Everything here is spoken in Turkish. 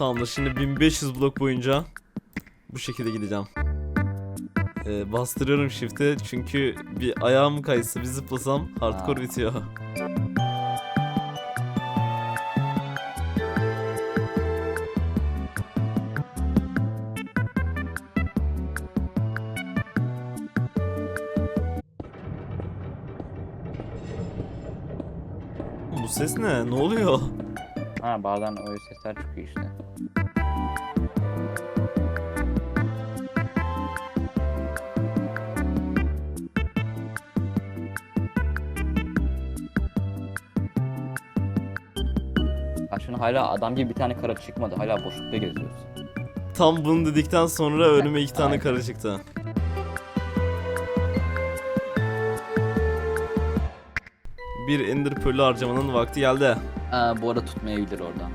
Tamamdır şimdi 1500 blok boyunca bu şekilde gideceğim. Ee, bastırıyorum shift'e çünkü bir ayağım kaysa bir zıplasam hardcore bitiyor. Bu ses ne? Ne oluyor? Ha bazen öyle sesler çıkıyor işte. Şunu hala adam gibi bir tane kara çıkmadı. Hala boşlukta geziyoruz. Tam bunu dedikten sonra önüme iki tane kara çıktı. Bir Ender Pearl'ü harcamanın vakti geldi. Ha bu arada tutmayabilir oradan.